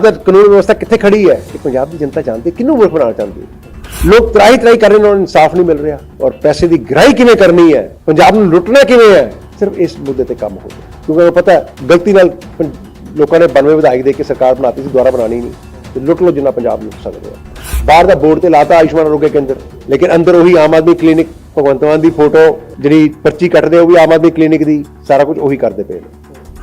ਦਾ ਕਾਨੂੰਨ ਵਿਵਸਥਾ ਕਿੱਥੇ ਖੜੀ ਹੈ ਕਿ ਪੰਜਾਬ ਦੀ ਜਨਤਾ ਜਾਣਦੀ ਹੈ, ਕਿਹਨੂੰ ਮੁਲਕ ਬਣਾਉਣਾ ਚਾਹੁੰਦੀ ਹੈ? ਲੋਕ ਤਰਾਈ ਤਰਾਈ ਕਰ ਰਹੇ ਨੇ ਉਹਨਾਂ ਨੂੰ ਇਨਸਾਫ ਨਹੀਂ ਮਿਲ ਰਿਹਾ ਔਰ ਪੈਸੇ ਦੀ ਗ੍ਰਾਈ ਕਿਵੇਂ ਕਰਨੀ ਹੈ ਪੰਜਾਬ ਨੂੰ ਲੁੱਟਣਾ ਕਿਵੇਂ ਹੈ ਸਿਰਫ ਇਸ ਮੁੱਦੇ ਤੇ ਕੰਮ ਹੋ ਰਿਹਾ। ਕਿਉਂਕਿ ਮੈਨੂੰ ਪਤਾ ਗਲਤੀ ਨਾਲ ਪੰ- ਲੋਕਾਂ ਨੇ 92 ਵਿਧਾਇਕ ਦੇ ਕੇ ਸਰਕਾਰ ਬਣਾਤੀ ਸੀ ਦੁਬਾਰਾ ਬਣਾਣੀ ਨਹੀਂ। ਤੇ ਲੁੱਟ ਲੋ ਜਿੰਨਾ ਪੰਜਾਬ ਲੁੱਟ ਸਕਦੇ ਆ ਬਾਹਰ ਦਾ ਬੋਰਡ ਤੇ ਲਾਤਾ ਆਯੁਸ਼ਮਾਨ ਆਰੋਗਿਆ ਕੇਂਦਰ ਲੇਕਿਨ ਅੰਦਰ ਉਹੀ ਆਮ ਆਦਮੀ ਕਲੀਨਿਕ ਭਗਵੰਤ ਮਾਨ ਦੀ ਫੋਟੋ ਜਿਹੜੀ ਪਰਚੀ ਕੱਟਦੇ ਉਹ ਵੀ ਆਮ ਆਦਮੀ ਕਲੀਨਿਕ ਦੀ ਸਾਰਾ ਕੁਝ ਉਹੀ ਕਰਦੇ ਪਏ ਨੇ।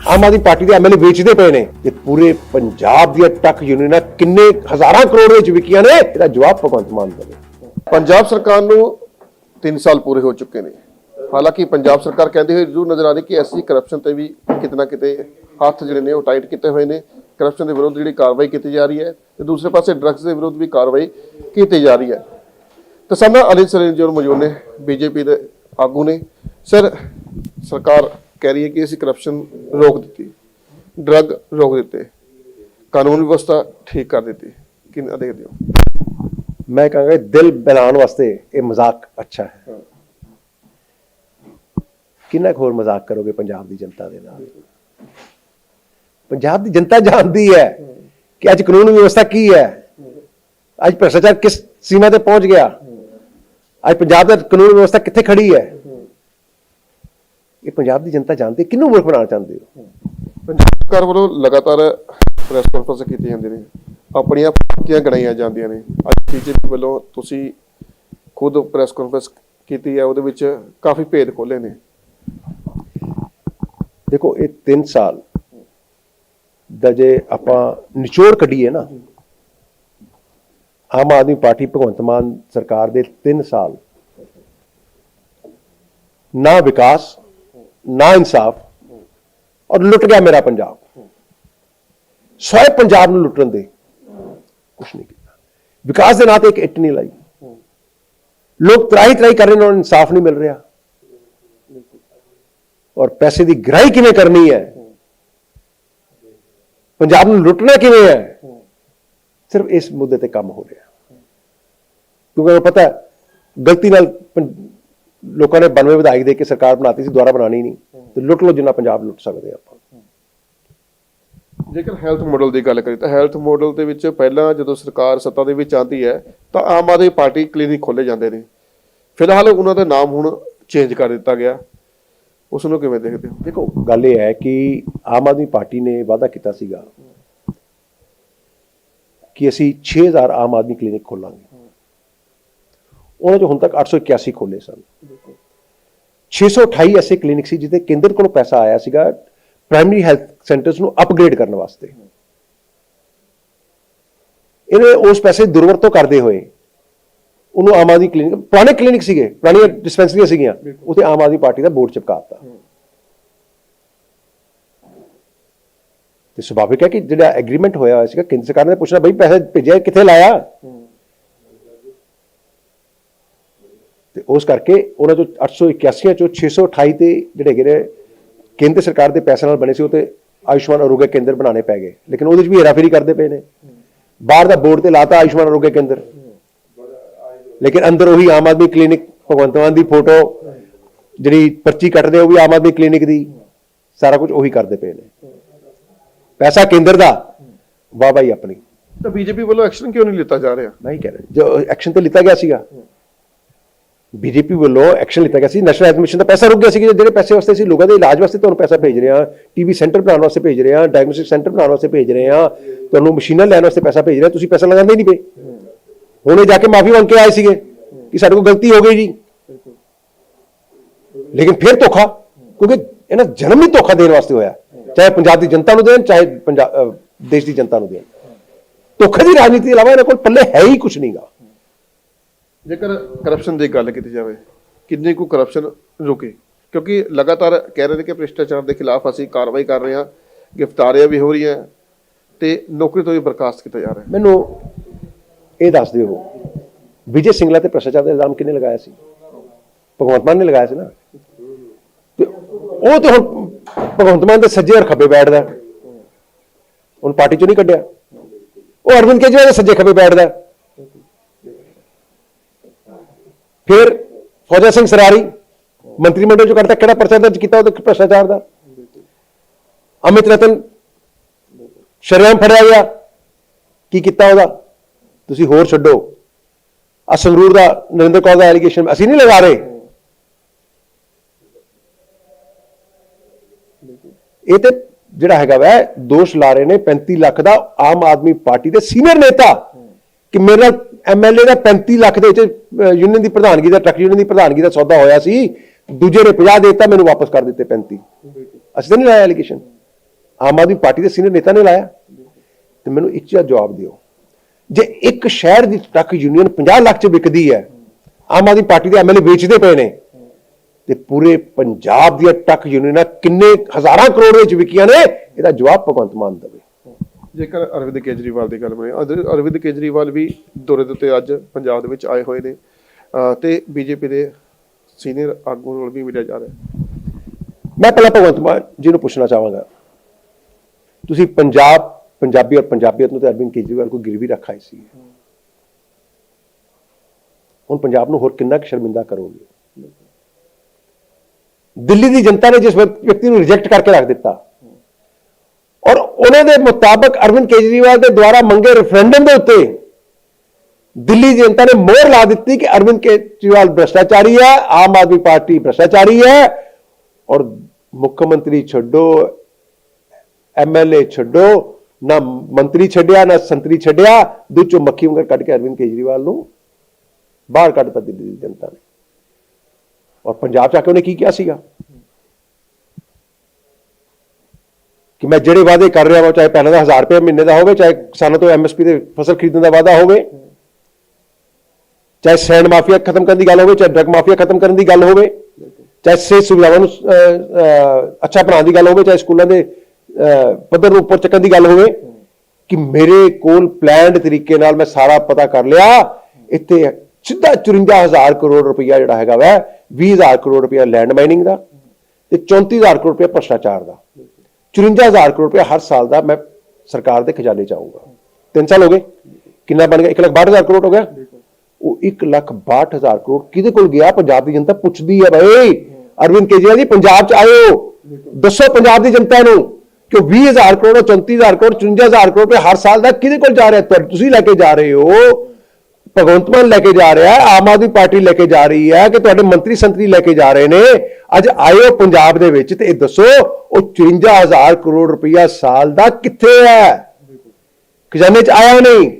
ਆਮ ਆਦਮੀ ਪਾਰਟੀ ਦੇ ਐਮਐਲਏ ਵੇਚਦੇ ਪਏ ਨੇ ਤੇ ਪੂਰੇ ਪੰਜਾਬ ਦੀਆਂ ਟੱਕ ਯੂਨੀਅਨਾਂ ਕਿੰਨੇ ਹਜ਼ਾਰਾਂ ਕਰੋੜ ਵਿੱਚ ਵਿਕੀਆਂ ਨੇ? ਇਹਦਾ ਜਵਾਬ ਭਗਵੰਤ ਮਾਨ ਦੇਵੇ ਪੰਜਾਬ ਸਰਕਾਰ ਨੂੰ 3 ਸਾਲ ਪੂਰੇ ਹੋ ਚੁੱਕੇ ਨੇ। ਹਾਲਾਂਕਿ ਪੰਜਾਬ ਸਰਕਾਰ ਕਹਿੰਦੀ ਹੋਈ ਜ਼ਰੂਰ ਨਜ਼ਰ ਆ ਰਹੀ ਕਿ ਐਸੀ ਕਰਪਸ਼ਨ ਤੇ ਵੀ ਕਿਤੇ ਨਾ ਕਿਤੇ ਹੱਥ ਜਿਹੜੇ ਨੇ ਉਹ ਟਾਈਟ ਕੀਤੇ ਹੋਏ ਨੇ। ਕਰਪਸ਼ਨ ਦੇ ਵਿਰੁੱਧ ਜਿਹੜੀ ਕਾਰਵਾਈ ਕੀਤੀ ਜਾ ਰਹੀ ਹੈ ਤੇ ਦੂਸਰੇ ਪਾਸੇ ਡਰੱਗਸ ਦੇ ਵਿਰੁੱਧ ਵੀ ਕਾਰਵਾਈ ਕੀਤੀ ਜਾ ਰਹੀ ਹੈ। ਤਾਂ ਸਾਹਮਣੇ ਅਨਿਲ ਸਰੀਨ ਜੀ ਮੌਜੂਦ ਨੇ, ਬੀਜੇਪੀ ਦੇ ਆਗੂ ਨੇ। ਸਰ, ਸਰਕਾਰ ਕਹਿ ਰਹੀ ਹੈ ਕਿ ਅਸੀਂ ਕਰਪਸ਼ਨ ਰੋਕ ਦਿੱਤੀ ਡਰੱਗ ਰੋਕ ਦਿੱਤੇ ਕਾਨੂੰਨ ਵਿਵਸਥਾ ਠੀਕ ਕਰ ਦਿੱਤੀ ਕਿੰਨਾ ਦੇਖਦੇ ਹੋ ਮੈਂ ਕਹਾਂਗਾ ਦਿਲ ਬਹਿਲਾਉਣ ਵਾਸਤੇ ਇਹ ਮਜ਼ਾਕ ਅੱਛਾ ਹੈ। ਕਿੰਨਾ ਹੋਰ ਮਜ਼ਾਕ ਕਰੋਗੇ ਪੰਜਾਬ ਦੀ ਜਨਤਾ ਦੇ ਨਾਲ? ਪੰਜਾਬ ਦੀ ਜਨਤਾ ਜਾਣਦੀ ਹੈ ਕਿ ਅੱਜ ਕਾਨੂੰਨ ਵਿਵਸਥਾ ਕੀ ਹੈ? ਅੱਜ ਭ੍ਰਿਸ਼ਟਾਚਾਰ ਕਿਸ ਸੀਮਾ ਤੇ ਪਹੁੰਚ ਗਿਆ? ਅੱਜ ਪੰਜਾਬ ਦਾ ਕਾਨੂੰਨ ਵਿਵਸਥਾ ਕਿੱਥੇ ਖੜੀ ਹੈ? ਇਹ ਪੰਜਾਬ ਦੀ ਜਨਤਾ ਜਾਣਦੀ ਕਿਹਨੂੰ ਮੁਲਕ ਬਣਾਉਣਾ ਚਾਹੁੰਦੇ ਹੋ? ਪੰਜਾਬ ਸਰਕਾਰ ਵੱਲੋਂ ਲਗਾਤਾਰ ਪ੍ਰੈਸ ਕਾਨਫਰੰਸ ਕੀਤੀਆਂ ਜਾਂਦੀਆਂ ਨੇ ਆਪਣੀਆਂ ਪਾਰਟੀਆਂ ਗਣਾਈਆਂ ਜਾਂਦੀਆਂ ਨੇ। ਅੱਜ ਬੀਜੇਪੀ ਵੱਲੋਂ ਤੁਸੀਂ ਖੁਦ ਪ੍ਰੈਸ ਕਾਨਫਰੰਸ ਕੀਤੀ ਹੈ ਉਹਦੇ ਵਿੱਚ ਕਾਫੀ ਭੇਦ ਖੋਲੇ ਨੇ। ਦੇਖੋ ਇਹ 3 ਸਾਲ ਦਾ ਜੇ ਆਪਾਂ ਨਿਚੋੜ ਕੱਢੀਏ ਨਾ ਆਮ ਆਦਮੀ ਪਾਰਟੀ ਭਗਵੰਤ ਮਾਨ ਸਰਕਾਰ ਦੇ 3 ਸਾਲ ਨਾ ਵਿਕਾਸ ਨਾ ਇਨਸਾਫ ਔਰ ਲੁੱਟ ਗਿਆ ਮੇਰਾ ਪੰਜਾਬ। ਸੋਏ ਪੰਜਾਬ ਨੂੰ ਲੁੱਟਣ ਦੇ ਕੁਛ ਨਹੀਂ ਕੀਤਾ। ਵਿਕਾਸ ਦੇ ਨਾਂ ਤੇ ਇੱਕ ਇੱਟ ਨਹੀਂ ਲਾਈ। ਲੋਕ ਤਰਾਈ ਤਰਾਈ ਕਰ ਰਹੇ ਨੇ, ਉਹਨਾਂ ਨੂੰ ਇਨਸਾਫ ਨਹੀਂ ਮਿਲ ਰਿਹਾ। ਔਰ ਪੈਸੇ ਦੀ ਗ੍ਰਾਈ ਕਿਵੇਂ ਕਰਨੀ ਹੈ? ਪੰਜਾਬ ਨੂੰ ਲੁੱਟਣਾ ਕਿਵੇਂ ਹੈ? ਸਿਰਫ ਇਸ ਮੁੱਦੇ ਤੇ ਕੰਮ ਹੋ ਰਿਹਾ। ਕਿਉਂਕਿ ਮੈਨੂੰ ਪਤਾ ਗਲਤੀ ਨਾਲ ਲੋਕਾਂ ਨੇ 92 ਵਿਧਾਇਕ ਦੇ ਕੇ ਸਰਕਾਰ ਬਣਾਤੀ ਸੀ ਦੁਬਾਰਾ ਬਣਾਣੀ ਨਹੀਂ। ਤੇ ਲੁੱਟ ਲੋ ਜਿੰਨਾ ਪੰਜਾਬ ਲੁੱਟ ਸਕਦੇ ਆਪਾਂ। ਜੇਕਰ ਹੈਲਥ ਮਾਡਲ ਦੀ ਗੱਲ ਕਰੀਏ ਤਾਂ ਹੈਲਥ ਮਾਡਲ ਦੇ ਵਿੱਚ ਪਹਿਲਾਂ ਜਦੋਂ ਸਰਕਾਰ ਸੱਤਾ ਦੇ ਵਿੱਚ ਆਉਂਦੀ ਹੈ ਤਾਂ ਆਮ ਆਦਮੀ ਪਾਰਟੀ ਕਲੀਨਿਕ ਖੋਲੇ ਜਾਂਦੇ ਨੇ। ਫਿਲਹਾਲ ਉਹਨਾਂ ਦਾ ਨਾਮ ਹੁਣ ਚੇਂਜ ਕਰ ਦਿੱਤਾ ਗਿਆ। ਉਸ ਨੂੰ ਕਿਵੇਂ ਦੇਖਦੇ ਹੋ? ਦੇਖੋ ਗੱਲ ਇਹ ਹੈ ਕਿ ਆਮ ਆਦਮੀ ਪਾਰਟੀ ਨੇ ਵਾਅਦਾ ਕੀਤਾ ਸੀਗਾ ਕਿ ਅਸੀਂ 6000 ਆਮ ਆਦਮੀ ਕਲੀਨਿਕ ਖੋਲਾਂਗੇ। ਉਹਨਾਂ ਚੋਂ ਹੁਣ ਤੱਕ 881 ਖੋਲੇ ਸਨ। 628 ਐਸੇ ਕਲੀਨਿਕ ਸੀ ਜਿੱਥੇ ਕੇਂਦਰ ਕੋਲੋਂ ਪੈਸਾ ਆਇਆ ਸੀਗਾ ਪ੍ਰਾਇਮਰੀ ਹੈਲਥ ਸੈਂਟਰਸ ਨੂੰ ਅਪਗ੍ਰੇਡ ਕਰਨ ਵਾਸਤੇ। ਇਹਨੇ ਉਸ ਪੈਸੇ ਦੁਰਵਰਤੋਂ ਕਰਦੇ ਹੋਏ ਉਹਨੂੰ ਆਮ ਆਦਮੀ ਕਲੀਨਿਕ, ਪੁਰਾਣੇ ਕਲੀਨਿਕ ਸੀਗੇ, ਪੁਰਾਣੀਆਂ ਡਿਸਪੈਂਸਰੀਆਂ ਸੀਗੀਆਂ, ਉੱਥੇ ਆਮ ਆਦਮੀ ਪਾਰਟੀ ਦਾ ਬੋਰਡ ਚਿਪਕਾਤਾ। ਤੇ ਸੁਭਾਵਿਕ ਹੈ ਕਿ ਜਿਹੜਾ ਐਗਰੀਮੈਂਟ ਹੋਇਆ ਹੋਇਆ ਸੀਗਾ, ਕੇਂਦਰ ਸਰਕਾਰ ਨੇ ਪੁੱਛਣਾ, ਬਈ ਪੈਸੇ ਭੇਜਿਆ, ਕਿੱਥੇ ਲਾਇਆ? ਉਸ ਕਰਕੇ ਉਹਨਾਂ ਚੋਂ 881 ਚੋਂ 628 ਤੇ ਜਿਹੜੇ ਹੈਗੇ ਨੇ ਕੇਂਦਰ ਸਰਕਾਰ ਦੇ ਪੈਸੇ ਨਾਲ ਬਣੇ ਸੀ ਉਹ ਤੇ ਆਯੁਸ਼ਮਾਨ ਆਰੋਗਯ ਕੇਂਦਰ ਬਣਾਉਣੇ ਪੈ ਗਏ। ਲੇਕਿਨ ਉਹਦੇ ਵਿੱਚ ਵੀ ਹੇਰਾਫੇਰੀ ਕਰਦੇ ਪਏ ਨੇ। ਬਾਹਰ ਦਾ ਬੋਰਡ ਤੇ ਲਾਤਾ ਆਯੁਸ਼ਮਾਨ ਆਰੋਗਯ ਕੇਂਦਰ। ਲੇਕਿਨ ਅੰਦਰ ਉਹੀ ਆਮ ਆਦਮੀ ਕਲੀਨਿਕ ਭਗਵੰਤ ਮਾਨ ਦੀ ਫੋਟੋ ਜਿਹੜੀ ਪਰਚੀ ਕੱਟਦੇ ਉਹ ਵੀ ਆਮ ਆਦਮੀ ਕਲੀਨਿਕ ਦੀ। ਸਾਰਾ ਕੁਝ ਉਹੀ ਕਰਦੇ ਪਏ ਨੇ। ਪੈਸਾ ਕੇਂਦਰ ਦਾ ਵਾਹ ਬਾਈ ਆਪਣੀ। ਤਾਂ ਬੀਜੇਪੀ ਵੱਲੋਂ ਐਕਸ਼ਨ ਕਿਉਂ ਨਹੀਂ ਲਿੱਤਾ ਜਾ ਰਿਹਾ? ਮੈਂ ਹੀ ਕਹਿ ਰਿਹਾ ਜੋ ਐਕਸ਼ਨ ਤੇ ਲਿੱਤਾ ਗਿਆ ਸੀਗਾ। ਬੀਜੇਪੀ ਵੱਲੋਂ ਐਕਸ਼ਨ ਲਿੱਤਾ ਗਿਆ ਸੀ। ਨੈਸ਼ਨਲ ਹੈਲਥ ਮਿਸ਼ਨ ਦਾ ਪੈਸਾ ਰੁਕ ਗਿਆ ਸੀ ਜਿਹੜੇ ਪੈਸੇ ਵਾਸਤੇ ਅਸੀਂ ਲੋਕਾਂ ਦੇ ਇਲਾਜ ਵਾਸਤੇ ਤੁਹਾਨੂੰ ਪੈਸਾ ਭੇਜ ਰਹੇ ਹਾਂ ਟੀਵੀ ਸੈਂਟਰ ਬਣਾਉਣ ਵਾਸਤੇ ਭੇਜ ਰਹੇ ਹਾਂ ਡਾਇਗਨੋਸਟਿਕ ਸੈਂਟਰ ਬਣਾਉਣ ਵਾਸਤੇ ਭੇਜ ਰਹੇ ਹਾਂ, ਤੁਹਾਨੂੰ ਮਸ਼ੀਨਾਂ ਲੈਣ ਵਾਸਤੇ ਪੈਸਾ ਭੇਜ ਰਹੇ ਹਾਂ। ਤੁਸੀਂ ਪੈਸਾ ਲਗਾਉਂਦੇ ਹੀ ਨਹੀਂ ਪਏ। ਹੁਣੇ ਜਾ ਕੇ ਮਾਫੀ ਮੰਗ ਕੇ ਆਏ ਸੀਗੇ ਕਿ ਸਾਡੇ ਕੋਲ ਗਲਤੀ ਹੋ ਗਈ ਜੀ। ਲੇਕਿਨ ਫਿਰ ਧੋਖਾ, ਕਿਉਂਕਿ ਇਹਨਾਂ ਜਨਮ ਹੀ ਧੋਖਾ ਦੇਣ ਵਾਸਤੇ ਹੋਇਆ। ਚਾਹੇ ਪੰਜਾਬ ਦੀ ਜਨਤਾ ਨੂੰ ਦੇਣ, ਚਾਹੇ ਪੰਜਾਬ ਦੇਸ਼ ਦੀ ਜਨਤਾ ਨੂੰ ਦੇਣ। ਧੋਖੇ ਦੀ ਰਾਜਨੀਤੀ ਦੇ ਇਲਾਵਾ ਇਹਨਾਂ ਕੋਲ ਪੱਲੇ ਹੈ ਹੀ ਕੁਝ ਨਹੀਂਗਾ ਜੇਕਰ ਕਰਪਸ਼ਨ ਦੀ ਗੱਲ ਕੀਤੀ ਜਾਵੇ, ਕਿੰਨੀ ਕੁ ਕਰਪਸ਼ਨ ਰੁਕੇ? ਕਿਉਂਕਿ ਲਗਾਤਾਰ ਕਹਿ ਰਹੇ ਨੇ ਕਿ ਭ੍ਰਿਸ਼ਟਾਚਾਰ ਦੇ ਖਿਲਾਫ ਅਸੀਂ ਕਾਰਵਾਈ ਕਰ ਰਹੇ ਹਾਂ, ਗ੍ਰਿਫਤਾਰੀਆਂ ਵੀ ਹੋ ਰਹੀਆਂ ਤੇ ਨੌਕਰੀ ਤੋਂ ਵੀ ਬਰਖਾਸਤ ਕੀਤਾ ਜਾ ਰਿਹਾ ਮੈਨੂੰ ਇਹ ਦੱਸ ਦਿਓ, ਵਿਜੇ ਸਿੰਗਲਾ ਤੇ ਭ੍ਰਿਸ਼ਟਾਚਾਰ ਦਾ ਇਲਜ਼ਾਮ ਕਿਹਨੇ ਲਗਾਇਆ ਸੀ? ਭਗਵੰਤ ਮਾਨ ਨੇ ਲਗਾਇਆ ਸੀ ਨਾ? ਤੇ ਉਹ ਤੇ ਹੁਣ ਭਗਵੰਤ ਮਾਨ ਦੇ ਸੱਜੇ ਔਰ ਖੱਬੇ ਬੈਠਦਾ ਹੁਣ ਪਾਰਟੀ ਚੋਂ ਨਹੀਂ ਕੱਢਿਆ। ਉਹ ਅਰਵਿੰਦ ਕੇਜਰੀਵਾਲ ਦੇ ਸੱਜੇ ਖੱਬੇ ਬੈਠਦਾ ਹੈ। ਫਿਰ ਫੌਜਾ ਸਿੰਘ ਸਰਾਰੀ, ਮੰਤਰੀ ਮੰਡਲ ਚੋਂ ਕੱਢਤਾ, ਕਿਹੜਾ ਪਰਚਾ ਦਰਜ ਕੀਤਾ ਉਹਦੇ ਭ੍ਰਿਸ਼ਟਾਚਾਰ ਦਾ? ਅਮਿਤ ਰਤਨ ਸ਼ਰਮ ਫੜਿਆ ਗਿਆ। ਕੀ ਕੀਤਾ ਉਹਦਾ? ਤੁਸੀਂ ਹੋਰ ਛੱਡੋ। ਆ ਸੰਗਰੂਰ ਦਾ ਨਰਿੰਦਰ ਕੌਰ ਦਾ ਐਲੀਗੇਸ਼ਨ ਅਸੀਂ ਨਹੀਂ ਲਗਾ ਰਹੇ। ਇਹ ਤੇ ਜਿਹੜਾ ਹੈਗਾ ਵੈ, ਦੋਸ਼ ਲਾ ਰਹੇ ਨੇ 35 ਲੱਖ ਦਾ ਆਮ ਆਦਮੀ ਪਾਰਟੀ ਦੇ ਸੀਨੀਅਰ ਨੇਤਾ। ਕਿ ਮੇਰਾ ਐਮਐਲਏ ਦਾ 35 ਲੱਖ ਦੇ ਵਿੱਚ ਯੂਨੀਅਨ ਦੀ ਪ੍ਰਧਾਨਗੀ ਦਾ, ਟਰੱਕ ਯੂਨੀਅਨ ਦੀ ਪ੍ਰਧਾਨਗੀ ਦਾ ਸੌਦਾ ਹੋਇਆ ਸੀ, ਦੂਜੇ ਨੇ 50 ਦੇ ਦਿੱਤਾ, ਮੈਨੂੰ ਵਾਪਸ ਕਰ ਦਿੱਤੇ 35 ਅਸੀਂ ਤਾਂ ਨਹੀਂ ਲਾਇਆ ਐਲੀਗੇਸ਼ਨ ਆਮ ਆਦਮੀ ਪਾਰਟੀ ਦੇ ਸੀਨੀਅਰ ਨੇਤਾ ਨੇ ਲਾਇਆ। ਤੇ ਮੈਨੂੰ ਇੱਕ ਚੀਜ਼ ਜਵਾਬ ਦਿਓ। ਜੇ ਇੱਕ ਸ਼ਹਿਰ ਦੀ ਟਰੱਕ ਯੂਨੀਅਨ 50 ਲੱਖ ਚ ਵਿਕਦੀ ਹੈ, ਆਮ ਆਦਮੀ ਪਾਰਟੀ ਦੇ ਐਮਐਲਏ ਵੇਚਦੇ ਪਏ ਨੇ, ਤੇ ਪੂਰੇ ਪੰਜਾਬ ਦੀਆਂ ਟਰੱਕ ਯੂਨੀਅਨਾਂ ਕਿੰਨੇ ਹਜ਼ਾਰਾਂ ਕਰੋੜ ਵਿੱਚ ਵਿਕੀਆਂ ਨੇ, ਇਹਦਾ ਜਵਾਬ ਭਗਵੰਤ ਮਾਨ ਦੇਵੇ। ਜੇਕਰ ਅਰਵਿੰਦ ਕੇਜਰੀਵਾਲ ਦੀ ਗੱਲ ਬਣੇ ਅਰਵਿੰਦ ਕੇਜਰੀਵਾਲ ਵੀ ਦੌਰੇ ਦੇ ਉੱਤੇ ਅੱਜ ਪੰਜਾਬ ਦੇ ਵਿੱਚ ਆਏ ਹੋਏ ਨੇ। ਅਹ ਤੇ ਬੀਜੇਪੀ ਦੇ ਸੀਨੀਅਰ ਆਗੂ ਨਾਲ ਵੀ ਮਿਲਿਆ ਜਾ ਰਿਹਾ ਮੈਂ ਪਹਿਲਾਂ ਭਗਵੰਤ ਮਾਨ ਜੀ ਨੂੰ ਪੁੱਛਣਾ ਚਾਹਾਂਗਾ। ਤੁਸੀਂ ਪੰਜਾਬ, ਪੰਜਾਬੀ ਔਰ ਪੰਜਾਬੀਅਤ ਨੂੰ ਤੇ ਅਰਵਿੰਦ ਕੇਜਰੀਵਾਲ ਕੋ ਗਿਰਵੀ ਰੱਖਾਈ ਸੀ। ਹੁਣ ਪੰਜਾਬ ਨੂੰ ਹੋਰ ਕਿੰਨਾ ਕੁ ਸ਼ਰਮਿੰਦਾ ਕਰੋਗੇ? ਦਿੱਲੀ ਦੀ ਜਨਤਾ ਨੇ ਜਿਸ ਵਿਅਕਤੀ ਨੂੰ ਰਿਜੈਕਟ ਕਰਕੇ ਰੱਖ ਦਿੱਤਾ। ਔਰ ਉਹਨਾਂ ਦੇ ਮੁਤਾਬਕ ਅਰਵਿੰਦ ਕੇਜਰੀਵਾਲ ਦੇ ਦੁਆਰਾ ਮੰਗੇ ਰੈਫਰੈਂਡਮ ਦੇ ਉੱਤੇ ਦਿੱਲੀ ਦੀ ਜਨਤਾ ਨੇ ਮੋਹਰ ਲਾ ਦਿੱਤੀ ਕਿ ਅਰਵਿੰਦ ਕੇਜਰੀਵਾਲ ਭ੍ਰਸ਼ਟਾਚਾਰੀ ਹੈ, ਆਮ ਆਦਮੀ ਪਾਰਟੀ ਭ੍ਰਸ਼ਟਾਚਾਰੀ ਹੈ ਔਰ ਮੁੱਖ ਮੰਤਰੀ ਛੱਡੋ ਐਮਐਲਏ ਛੱਡੋ, ਨਾ ਮੰਤਰੀ ਛੱਡਿਆ, ਨਾ ਸੰਤਰੀ ਛੱਡਿਆ ਦੁੱਚੋ ਮੱਖੀ ਵਾਂਗਰ ਕੱਢ ਕੇ ਅਰਵਿੰਦ ਕੇਜਰੀਵਾਲ ਨੂੰ ਬਾਹਰ ਕੱਢਤਾ ਦਿੱਲੀ ਦੀ ਜਨਤਾ ਨੇ। ਔਰ ਪੰਜਾਬ ਚ ਆ ਕੇ ਉਹਨੇ ਕੀ ਕਿਹਾ ਸੀਗਾ? ਕਿ ਮੈਂ ਜਿਹੜੇ ਵਾਅਦੇ ਕਰ ਰਿਹਾ ਹਾਂ ਚਾਹੇ ਪਹਿਲਾਂ ਦਾ 1000 ਰੁਪਏ ਮਹੀਨੇ ਦਾ ਹੋਵੇ, ਚਾਹੇ ਕਿਸਾਨਾਂ ਤੋਂ ਐਮਐਸਪੀ ਦੇ ਫਸਲ ਖਰੀਦਣ ਦਾ ਵਾਅਦਾ ਹੋਵੇ, ਚਾਹੇ ਸੈਂਡ ਮਾਫੀਆ ਖਤਮ ਕਰਨ ਦੀ ਗੱਲ ਹੋਵੇ, ਚਾਹੇ ਡਰਗ ਮਾਫੀਆ ਖਤਮ ਕਰਨ ਦੀ ਗੱਲ ਹੋਵੇ, ਚਾਹੇ ਸਿਹਤ ਸੁਵਿਧਾਵਾਂ ਨੂੰ ਅੱਛਾ ਬਣਾਉਣ ਦੀ ਗੱਲ ਹੋਵੇ, ਚਾਹੇ ਸਕੂਲਾਂ ਦੇ ਪੱਧਰ ਨੂੰ ਉੱਪਰ ਚੱਕਣ ਦੀ ਗੱਲ ਹੋਵੇ, ਕਿ ਮੇਰੇ ਕੋਲ ਪਲਾਨਡ ਤਰੀਕੇ ਨਾਲ ਮੈਂ ਸਾਰਾ ਪਤਾ ਕਰ ਲਿਆ, ਇੱਥੇ ਸਿੱਧਾ 54000 ਕਰੋੜ ਰੁਪਈਆ ਜਿਹੜਾ ਹੈਗਾ ਵੈ 20000 ਕਰੋੜ ਰੁਪਇਆ ਲੈਂਡ ਮਾਈਨਿੰਗ ਦਾ ਤੇ 34000 ਕਰੋੜ ਰੁਪਇਆ ਭ੍ਰਸ਼ਟਾਚਾਰ ਦਾ। 54000 ਕਰੋੜ ਰੁਪਈਆ ਹਰ ਸਾਲ ਦਾ ਮੈਂ ਸਰਕਾਰ ਦੇ ਖਜ਼ਾਨੇ ਚ ਆਊਗਾ। ਤਿੰਨ ਸਾਲ ਹੋ ਗਏ। ਕਿੰਨਾ ਬਣ ਗਿਆ? 162000 ਕਰੋੜ ਹੋ ਗਿਆ। ਉਹ 162000 ਕਰੋੜ ਕਿਹਦੇ ਕੋਲ ਗਿਆ? ਪੰਜਾਬ ਦੀ ਜਨਤਾ ਪੁੱਛਦੀ ਹੈ ਭਾਈ। ਅਰਵਿੰਦ ਕੇਜਰੀਵਾਲ ਜੀ, ਪੰਜਾਬ ਚ ਆਇਓ। ਦੱਸੋ ਪੰਜਾਬ ਦੀ ਜਨਤਾ ਨੂੰ ਕਿ ਉਹ 20000 ਕਰੋੜ 34000 ਕਰੋੜ 54000 ਕਰੋੜ ਰੁਪਏ ਹਰ ਸਾਲ ਦਾ ਕਿਹਦੇ ਕੋਲ ਜਾ ਰਿਹਾ? ਤੁਸੀਂ ਲੈ ਕੇ ਜਾ ਰਹੇ ਹੋ। ਭਗਵੰਤ ਮਾਨ ਲੈ ਕੇ ਜਾ ਰਿਹਾ ਹੈ, ਆਮ ਆਦਮੀ ਪਾਰਟੀ ਲੈ ਕੇ ਜਾ ਰਹੀ ਹੈ ਕਿ ਤੁਹਾਡੇ ਮੰਤਰੀ ਸੰਤਰੀ ਲੈ ਕੇ ਜਾ ਰਹੇ ਨੇ। ਅੱਜ ਆਇਓ ਪੰਜਾਬ ਦੇ ਵਿੱਚ ਤੇ ਇਹ ਦੱਸੋ, ਉਹ 54000 ਕਰੋੜ ਰੁਪਇਆ ਸਾਲ ਦਾ ਕਿੱਥੇ ਹੈ? ਖਜ਼ਾਨੇ ਚ ਆਇਆ ਨਹੀਂ।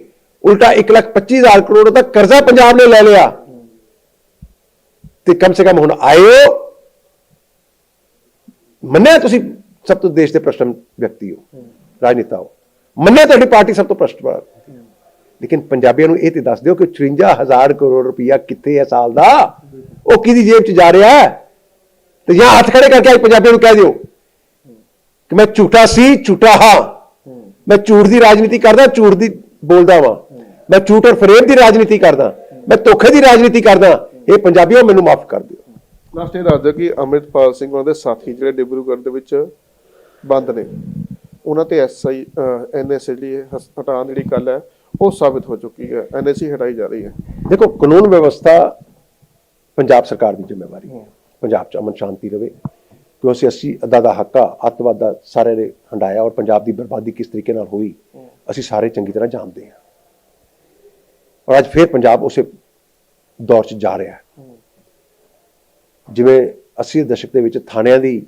ਉਲਟਾ 125000 ਕਰੋੜ ਦਾ ਕਰਜ਼ਾ ਪੰਜਾਬ ਨੇ ਲੈ ਲਿਆ। ਤੇ ਕਮ ਸੇ ਕਮ ਹੁਣ ਆਇਓ। ਮੰਨਿਆ ਤੁਸੀਂ ਸਭ ਤੋਂ ਦੇਸ਼ ਦੇ ਭ੍ਰਸ਼ਟ ਵਿਅਕਤੀ ਹੋ, ਰਾਜਨੇਤਾ ਹੋ। ਮੰਨਿਆ ਤੁਹਾਡੀ ਪਾਰਟੀ ਸਭ ਤੋਂ ਭ੍ਰਸ਼ਟ ਲੇਕਿਨ ਪੰਜਾਬੀਆਂ ਨੂੰ ਇਹ ਤੇ ਦੱਸ ਦਿਓ ਕਿ 54000 ਕਰੋੜ ਰੁਪਇਆ ਕਿੱਥੇ ਹੈ ਸਾਲ ਦਾ? ਉਹ ਕਿਹਦੀ ਜੇਬ 'ਚ ਜਾ ਰਿਹਾ ਹੈ? ਤੇ ਜਾਂ ਹੱਥ ਖੜੇ ਕਰਕੇ ਅੱਜ ਪੰਜਾਬੀਆਂ ਨੂੰ ਕਹਿ ਦਿਓ ਕਿ ਮੈਂ ਝੂਠਾ ਸੀ, ਝੂਠਾ ਹਾਂ। ਮੈਂ ਝੂਠ ਦੀ ਰਾਜਨੀਤੀ ਕਰਦਾ, ਝੂਠ ਦੀ ਬੋਲਦਾ ਵਾਂ। ਮੈਂ ਝੂਠ ਔਰ ਫਰੇਬ ਦੀ ਰਾਜਨੀਤੀ ਕਰਦਾ। ਮੈਂ ਧੋਖੇ ਦੀ ਰਾਜਨੀਤੀ ਕਰਦਾ। ਇਹ ਪੰਜਾਬੀਓ ਮੈਨੂੰ ਮਾਫ ਕਰ ਦਿਓ। ਲਾਸਟ ਇਹ ਦੱਸ ਦਿਓ ਕਿ ਅੰਮ੍ਰਿਤਪਾਲ ਸਿੰਘ ਉਹਨਾਂ ਦੇ ਸਾਥੀ ਜਿਹੜੇ ਡਿਬਰੂਗੜ੍ਹ ਦੇ ਵਿੱਚ ਬੰਦ ਨੇ। ਉਹਨਾਂ ਤੇ ਐਸਆਈ ਐਨਐਸਏ ਦੀ ਹਟਾਉਣ ਦੀ ਗੱਲ ਹੈ ਉਹ ਸਾਬਿਤ ਹੋ ਚੁੱਕੀ ਹੈ ਐਨਐਸਏ ਹਟਾਈ ਜਾ ਰਹੀ ਹੈ। ਦੇਖੋ, ਕਾਨੂੰਨ ਵਿਵਸਥਾ ਪੰਜਾਬ ਸਰਕਾਰ ਦੀ ਜ਼ਿੰਮੇਵਾਰੀ ਹੈ। ਪੰਜਾਬ 'ਚ ਅਮਨ ਸ਼ਾਂਤੀ ਰਵੇ ਕਿ ਅਸੀਂ ਅਸੀਂ ਅੱਦਾ ਦਾ ਹੱਕਾ, ਅੱਤਵਾਦ ਦਾ ਸਾਰੇ ਨੇ ਹੰਡਾਇਆ ਔਰ ਪੰਜਾਬ ਦੀ ਬਰਬਾਦੀ ਕਿਸ ਤਰੀਕੇ ਨਾਲ ਹੋਈ, ਅਸੀਂ ਸਾਰੇ ਚੰਗੀ ਤਰ੍ਹਾਂ ਜਾਣਦੇ ਹਾਂ। ਔਰ ਅੱਜ ਫਿਰ ਪੰਜਾਬ ਉਸੇ ਦੌਰ 'ਚ ਜਾ ਰਿਹਾ ਹੈ। ਜਿਵੇਂ 80 ਦਸ਼ਕ ਦੇ ਵਿੱਚ ਥਾਣਿਆਂ ਦੀ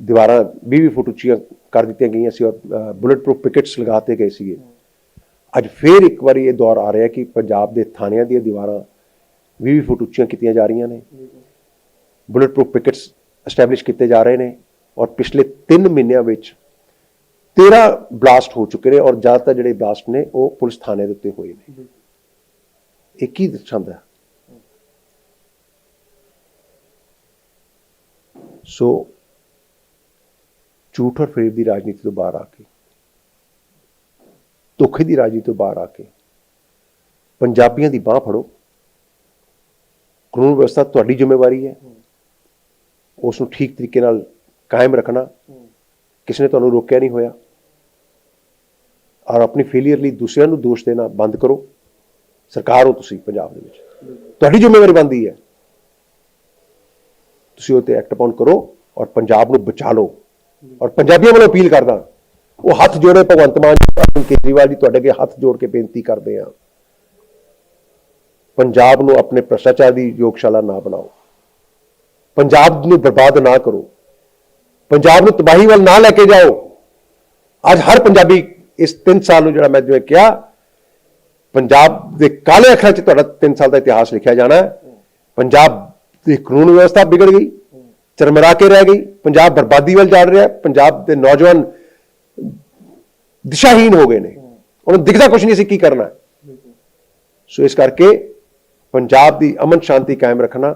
ਦੀਵਾਰਾਂ 20-20 ਫੁੱਟ ਉੱਚੀਆਂ ਕਰ ਦਿੱਤੀਆਂ ਗਈਆਂ ਸੀ ਔਰ ਬੁਲੇਟ ਪ੍ਰੂਫ ਪਿਕਟਸ ਲਗਾਤੇ ਗਏ ਸੀਗੇ। ਅੱਜ ਫੇਰ ਇੱਕ ਵਾਰੀ ਇਹ ਦੌਰ ਆ ਰਿਹਾ ਕਿ ਪੰਜਾਬ ਦੇ ਥਾਣਿਆਂ ਦੀਆਂ ਦੀਵਾਰਾਂ 20 ਫੁੱਟ ਉੱਚੀਆਂ ਕੀਤੀਆਂ ਜਾ ਰਹੀਆਂ ਨੇ। ਬੁਲਟ ਪ੍ਰੂਫ ਪਿਕਟਸ ਐਸਟੈਬਲਿਸ਼ ਕੀਤੇ ਜਾ ਰਹੇ ਨੇ ਔਰ ਪਿਛਲੇ 3 ਮਹੀਨਿਆਂ ਵਿੱਚ 13 ਬਲਾਸਟ ਹੋ ਚੁੱਕੇ ਨੇ ਔਰ ਜ਼ਿਆਦਾਤਰ ਜਿਹੜੇ ਬਲਾਸਟ ਨੇ ਉਹ ਪੁਲਿਸ ਥਾਣੇ ਦੇ ਉੱਤੇ ਹੋਏ ਨੇ। ਇਹ ਕੀ ਦਰਸਾਉਂਦਾ ਸੋ ਝੂਠ ਔਰ ਫਰੇਬ ਦੀ ਰਾਜਨੀਤੀ ਤੋਂ ਬਾਹਰ ਆ ਕੇ ਧੋਖੇ ਦੀ ਰਾਜੀ ਤੋਂ ਬਾਹਰ ਆ ਕੇ। ਪੰਜਾਬੀਆਂ ਦੀ ਬਾਹ ਫੜੋ। ਕਾਨੂੰਨ ਵਿਵਸਥਾ ਤੁਹਾਡੀ ਜ਼ਿੰਮੇਵਾਰੀ ਹੈ। ਉਸ ਨੂੰ ਠੀਕ ਤਰੀਕੇ ਨਾਲ ਕਾਇਮ ਰੱਖਣਾ। ਕਿਸੇ ਨੇ ਤੁਹਾਨੂੰ ਰੋਕਿਆ ਨਹੀਂ ਹੋਇਆ। ਔਰ ਆਪਣੀ ਫੇਲਿਅਰ ਲਈ ਦੂਸਰਿਆਂ ਨੂੰ ਦੋਸ਼ ਦੇਣਾ ਬੰਦ ਕਰੋ। ਸਰਕਾਰ ਹੋ ਤੁਸੀਂ ਪੰਜਾਬ ਦੇ ਵਿੱਚ। ਤੁਹਾਡੀ ਜ਼ਿੰਮੇਵਾਰੀ ਬਣਦੀ ਹੈ। ਤੁਸੀਂ ਉਹ ਤੇ ਐਕਟ ਅਪਾਉਣ ਕਰੋ ਔਰ ਪੰਜਾਬ ਨੂੰ ਬਚਾ ਲਓ। ਔਰ ਪੰਜਾਬੀਆਂ ਵੱਲੋਂ ਅਪੀਲ ਕਰਦਾ। ਉਹ ਹੱਥ ਜੋੜੇ ਭਗਵੰਤ ਮਾਨ ਜੀ, ਅਰਵਿੰਦ ਕੇਜਰੀਵਾਲ ਜੀ ਤੁਹਾਡੇ ਅੱਗੇ ਹੱਥ ਜੋੜ ਕੇ ਬੇਨਤੀ ਕਰਦੇ ਆ ਪੰਜਾਬ ਨੂੰ ਆਪਣੇ ਭ੍ਰਸ਼ਟਾਚਾਰ ਦੀ ਯੋਗਸ਼ਾਲਾ ਨਾ ਬਣਾਓ। ਪੰਜਾਬ ਨੂੰ ਬਰਬਾਦ ਨਾ ਕਰੋ। ਪੰਜਾਬ ਨੂੰ ਤਬਾਹੀ ਵੱਲ ਨਾ ਲੈ ਕੇ ਜਾਓ। ਅੱਜ ਹਰ ਪੰਜਾਬੀ ਇਸ 3 ਸਾਲ ਨੂੰ ਜਿਹੜਾ ਮੈਂ ਜਿਵੇਂ ਕਿਹਾ ਪੰਜਾਬ ਦੇ ਕਾਲੇ ਅੱਖਰਾਂ 'ਚ ਤੁਹਾਡਾ 3 ਸਾਲ ਦਾ ਇਤਿਹਾਸ ਲਿਖਿਆ ਜਾਣਾ ਹੈ। ਪੰਜਾਬ ਦੀ ਕਾਨੂੰਨ ਵਿਵਸਥਾ ਵਿਗੜ ਗਈ ਚਰਮਰਾ ਕੇ ਰਹਿ ਗਈ ਪੰਜਾਬ ਬਰਬਾਦੀ ਵੱਲ ਜਾ ਰਿਹਾ ਪੰਜਾਬ ਦੇ ਨੌਜਵਾਨ ਦਿਸ਼ਾਹੀਨ ਹੋ ਗਏ ਨੇ। ਉਹਨਾਂ ਨੂੰ ਦਿਖਦਾ ਕੁਝ ਨਹੀਂ ਸੀ ਕੀ ਕਰਨਾ। ਸੋ ਇਸ ਕਰਕੇ ਪੰਜਾਬ ਦੀ ਅਮਨ ਸ਼ਾਂਤੀ ਕਾਇਮ ਰੱਖਣਾ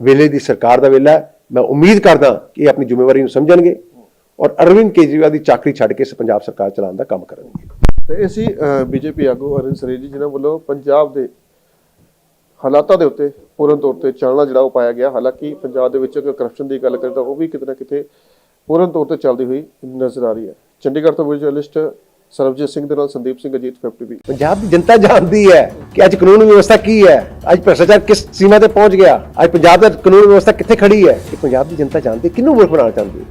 ਵੇਲੇ ਦੀ ਸਰਕਾਰ ਦਾ ਵੇਲਾ ਹੈ। ਮੈਂ ਉਮੀਦ ਕਰਦਾ ਕਿ ਇਹ ਆਪਣੀ ਜ਼ਿੰਮੇਵਾਰੀ ਨੂੰ ਸਮਝਣਗੇ ਔਰ ਅਰਵਿੰਦ ਕੇਜਰੀਵਾਲ ਦੀ ਚਾਕਰੀ ਛੱਡ ਕੇ ਪੰਜਾਬ ਸਰਕਾਰ ਚਲਾਉਣ ਦਾ ਕੰਮ ਕਰਨਗੇ। ਤੇ ਅਸੀਂ ਬੀਜੇਪੀ ਆਗੂ ਅਰਵਿੰਦ ਸਰੇਜ ਜੀ, ਜਿਨ੍ਹਾਂ ਵੱਲੋਂ ਪੰਜਾਬ ਦੇ ਹਾਲਾਤਾਂ ਦੇ ਉੱਤੇ ਪੂਰਨ ਤੌਰ ਤੇ ਚਾਲਣਾ ਜਿਹੜਾ ਉਹ ਪਾਇਆ ਗਿਆ। ਹਾਲਾਂਕਿ ਪੰਜਾਬ ਦੇ ਵਿੱਚ ਅਗਰ ਕਰਪਸ਼ਨ ਦੀ ਗੱਲ ਕਰੀਏ ਤਾਂ ਉਹ ਵੀ ਕਿਤੇ ਨਾ ਕਿਤੇ ਪੂਰਨ ਤੌਰ ਤੇ ਚੱਲਦੀ ਹੋਈ ਨਜ਼ਰ ਆ ਰਹੀ ਹੈ। ਚੰਡੀਗੜ੍ਹ ਤੋਂ ਵੀਡੀਓ ਜਰਨਲਿਸਟ ਸਰਬਜੀਤ ਸਿੰਘ ਦੇ ਨਾਲ ਸੰਦੀਪ ਸਿੰਘ ਅਜੀਤ 50 ਪੰਜਾਬ ਦੀ ਜਨਤਾ ਜਾਣਦੀ ਹੈ ਕਿ ਅੱਜ ਕਾਨੂੰਨ ਵਿਵਸਥਾ ਕੀ ਹੈ? ਅੱਜ ਭ੍ਰਿਸ਼ਟਾਚਾਰ ਕਿਸ ਸੀਮਾ ਤੇ ਪਹੁੰਚ ਗਿਆ? ਅੱਜ ਪੰਜਾਬ ਦਾ ਕਾਨੂੰਨ ਵਿਵਸਥਾ ਕਿੱਥੇ ਖੜੀ ਹੈ? ਇਹ ਪੰਜਾਬ ਦੀ ਜਨਤਾ ਜਾਣਦੀ ਹੈ। ਕਿਹਨੂੰ ਮੁਲਕ ਬਣਾਉਣਾ ਚਾਹੁੰਦੀ ਹੈ?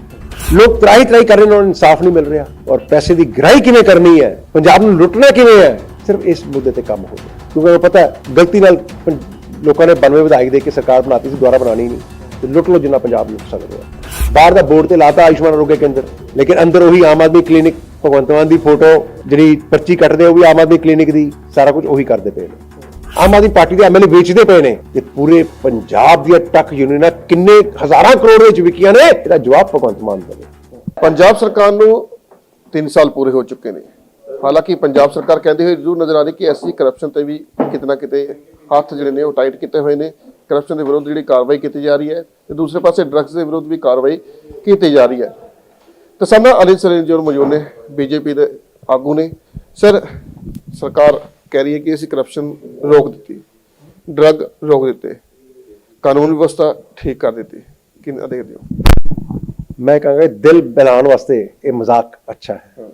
ਲੋਕ ਤਰਾਈ ਤਰਾਈ ਕਰ ਰਹੇ ਨੇ, ਉਹਨਾਂ ਨੂੰ ਇਨਸਾਫ ਨਹੀਂ ਮਿਲ ਰਿਹਾ। ਔਰ ਪੈਸੇ ਦੀ ਗ੍ਰਾਈ ਕਿਵੇਂ ਕਰਨੀ ਹੈ? ਪੰਜਾਬ ਨੂੰ ਲੁੱਟਣਾ ਕਿਵੇਂ ਹੈ? ਸਿਰਫ ਇਸ ਮੁੱਦੇ ਤੇ ਕੰਮ ਹੋ ਰਿਹਾ ਕਿਉਂਕਿ ਮੈਨੂੰ ਪਤਾ ਗਲਤੀ ਨਾਲ ਪੰ- ਲੋਕਾਂ ਨੇ 92 ਵਿਧਾਇਕ ਦੇ ਕੇ ਸਰਕਾਰ ਬਣਾਤੀ ਸੀ, ਦੁਬਾਰਾ ਬਣਾਣੀ ਨਹੀਂ। ਤੇ ਲੁੱਟ ਲੋ ਜਿੰਨਾ ਪੰਜਾਬ ਲੁੱਟ ਸਕਦੇ ਆ। ਬਾਹਰ ਦਾ ਬੋਰਡ ਤੇ ਲਾਤਾ ਆਯੁਸ਼ਮਾਨ ਆਰੋਗਯ ਕੇਂਦਰ, ਲੇਕਿਨ ਅੰਦਰ ਉਹੀ ਆਮ ਆਦਮੀ ਕਲੀਨਿਕ, ਭਗਵੰਤ ਮਾਨ ਦੀ ਫੋਟੋ ਜਿਹੜੀ ਪਰਚੀ ਕੱਟਦੇ ਉਹ ਵੀ ਆਮ ਆਦਮੀ ਕਲੀਨਿਕ ਦੀ, ਸਾਰਾ ਕੁਝ ਉਹੀ ਕਰਦੇ ਪਏ ਨੇ। ਆਮ ਆਦਮੀ ਪਾਰਟੀ ਦੇ ਐਮਐਲਏ ਵੇਚਦੇ ਪਏ ਨੇ ਤੇ ਪੂਰੇ ਪੰਜਾਬ ਦੀਆਂ ਟੱਕ ਯੂਨੀਅਨਾਂ ਕਿੰਨੇ ਹਜ਼ਾਰਾਂ ਕਰੋੜ ਵਿੱਚ ਵਿਕੀਆਂ ਨੇ, ਇਹਦਾ ਜਵਾਬ ਭਗਵੰਤ ਮਾਨ ਦੇਵੇ ਪੰਜਾਬ ਸਰਕਾਰ ਨੂੰ 3 ਸਾਲ ਪੂਰੇ ਹੋ ਚੁੱਕੇ ਨੇ। ਹਾਲਾਂਕਿ ਪੰਜਾਬ ਸਰਕਾਰ ਕਹਿੰਦੀ ਹੋਈ ਜ਼ਰੂਰ ਨਜ਼ਰ ਆ ਰਹੀ ਕਿ ਐਸੀ ਕਰਪਸ਼ਨ ਤੇ ਵੀ ਕਿਤੇ ਨਾ ਕਿਤੇ ਹੱਥ ਜਿਹੜੇ ਨੇ ਉਹ ਟਾਈਟ ਕੀਤੇ ਹੋਏ ਨੇ। ਕਰਪਸ਼ਨ ਦੇ ਵਿਰੁੱਧ ਜਿਹੜੀ ਕਾਰਵਾਈ ਕੀਤੀ ਜਾ ਰਹੀ ਹੈ ਤੇ ਦੂਸਰੇ ਪਾਸੇ ਡਰੱਗਸ ਦੇ ਵਿਰੁੱਧ ਵੀ ਕਾਰਵਾਈ ਕੀਤੀ ਜਾ ਰਹੀ ਹੈ। ਤੇ ਸਾਹਮਣੇ ਅਲੀ ਸਰੀਨ ਜੋ ਮੌਜੂਦ ਨੇ ਬੀਜੇਪੀ ਦੇ ਆਗੂ ਨੇ। ਸਰ ਸਰਕਾਰ ਕਹਿ ਰਹੀ ਹੈ ਕਿ ਅਸੀਂ ਕਰਪਸ਼ਨ ਰੋਕ ਦਿੱਤੀ ਡਰੱਗ ਰੋਕ ਦਿੱਤੇ ਕਾਨੂੰਨ ਵਿਵਸਥਾ ਠੀਕ ਕਰ ਦਿੱਤੀ। ਕਿੰਨਾ ਦੇਖਦੇ ਹੋ। ਮੈਂ ਕਹਾਂਗਾ ਦਿਲ ਬਹਿਲਾਉਣ ਵਾਸਤੇ ਇਹ ਮਜ਼ਾਕ ਅੱਛਾ ਹੈ।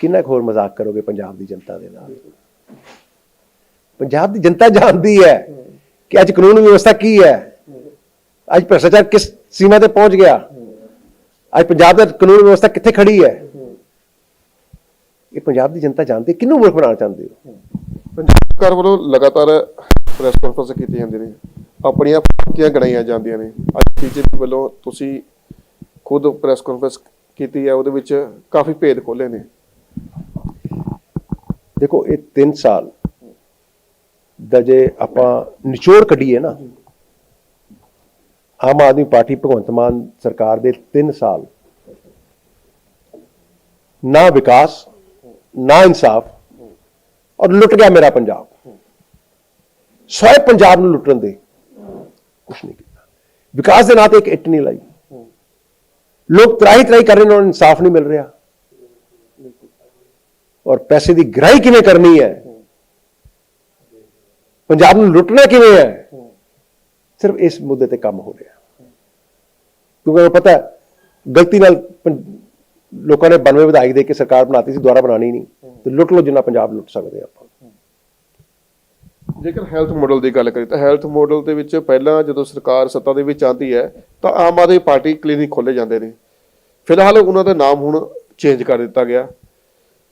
ਕਿੰਨਾ ਹੋਰ ਮਜ਼ਾਕ ਕਰੋਗੇ ਪੰਜਾਬ ਦੀ ਜਨਤਾ ਦੇ ਨਾਲ? ਪੰਜਾਬ ਦੀ ਜਨਤਾ ਜਾਣਦੀ ਹੈ ਕਿ ਅੱਜ ਕਾਨੂੰਨ ਵਿਵਸਥਾ ਕੀ ਹੈ? ਅੱਜ ਭ੍ਰਸ਼ਟਾਚਾਰ ਕਿਸ ਸੀਮਾ ਤੇ ਪਹੁੰਚ ਗਿਆ? ਅੱਜ ਪੰਜਾਬ ਦਾ ਕਾਨੂੰਨ ਵਿਵਸਥਾ ਕਿੱਥੇ ਖੜੀ ਹੈ? ਇਹ ਪੰਜਾਬ ਦੀ ਜਨਤਾ ਜਾਣਦੀ ਹੈ। ਕਿਹਨੂੰ ਵੋਟ ਬਣਾਉਣਾ ਚਾਹੁੰਦੇ ਹੋ? ਪੰਜਾਬ ਸਰਕਾਰ ਵੱਲੋਂ ਲਗਾਤਾਰ ਪ੍ਰੈਸ ਕਾਨਫਰੰਸ ਕੀਤੀਆਂ ਜਾਂਦੀਆਂ ਨੇ। ਆਪਣੀਆਂ ਪਾਰਟੀਆਂ ਗਣਾਈਆਂ ਜਾਂਦੀਆਂ ਨੇ। ਅੱਜ ਬੀਜੇਪੀ ਵੱਲੋਂ ਤੁਸੀਂ ਖੁਦ ਪ੍ਰੈਸ ਕਾਨਫਰੰਸ ਕੀਤੀ ਹੈ ਉਹਦੇ ਵਿੱਚ ਕਾਫੀ ਭੇਦ ਖੋਲੇ ਨੇ। ਦੇਖੋ ਇਹ 3 ਸਾਲ ਦਾ ਜੇ ਆਪਾਂ ਨਿਚੋੜ ਕੱਢੀਏ ਨਾ, ਆਮ ਆਦਮੀ ਪਾਰਟੀ ਭਗਵੰਤ ਮਾਨ ਸਰਕਾਰ ਦੇ 3 ਸਾਲ ਨਾ ਵਿਕਾਸ, ਨਾ ਇਨਸਾਫ ਔਰ ਲੁੱਟ ਗਿਆ ਮੇਰਾ ਪੰਜਾਬ। ਸਾਰੇ ਪੰਜਾਬ ਨੂੰ ਲੁੱਟਣ ਦੇ ਕੁਛ ਨਹੀਂ ਕੀਤਾ। ਵਿਕਾਸ ਦੇ ਨਾਂ ਤੇ ਇੱਕ ਇੱਟ ਨਹੀਂ ਲਾਈ। ਲੋਕ ਤਰਾਈ ਤਰਾਈ ਕਰ ਰਹੇ ਨੇ, ਉਹਨਾਂ ਨੂੰ ਇਨਸਾਫ ਨਹੀਂ ਮਿਲ ਰਿਹਾ। ਔਰ ਪੈਸੇ ਦੀ ਗ੍ਰਾਈ ਕਿਵੇਂ ਕਰਨੀ ਹੈ? ਪੰਜਾਬ ਨੂੰ ਲੁੱਟਣਾ ਕਿਵੇਂ ਹੈ? ਸਿਰਫ ਇਸ ਮੁੱਦੇ ਤੇ ਕੰਮ ਹੋ ਰਿਹਾ। ਕਿਉਂਕਿ ਮੈਨੂੰ ਪਤਾ ਗਲਤੀ ਨਾਲ ਲੋਕਾਂ ਨੇ 92 ਵਿਧਾਇਕ ਦੇ ਕੇ ਸਰਕਾਰ ਬਣਾਤੀ ਸੀ ਦੁਬਾਰਾ ਬਣਾਣੀ ਨਹੀਂ। ਤੇ ਲੁੱਟ ਲੋ ਜਿੰਨਾ ਪੰਜਾਬ ਲੁੱਟ ਸਕਦੇ ਆਪਾਂ। ਜੇਕਰ ਹੈਲਥ ਮਾਡਲ ਦੀ ਗੱਲ ਕਰੀਏ ਤਾਂ ਹੈਲਥ ਮਾਡਲ ਦੇ ਵਿੱਚ ਪਹਿਲਾਂ ਜਦੋਂ ਸਰਕਾਰ ਸੱਤਾ ਦੇ ਵਿੱਚ ਆਉਂਦੀ ਹੈ ਤਾਂ ਆਮ ਆਦਮੀ ਪਾਰਟੀ ਕਲੀਨਿਕ ਖੋਲੇ ਜਾਂਦੇ ਨੇ। ਫਿਲਹਾਲ ਉਹਨਾਂ ਦਾ ਨਾਮ ਹੁਣ ਚੇਂਜ ਕਰ ਦਿੱਤਾ ਗਿਆ।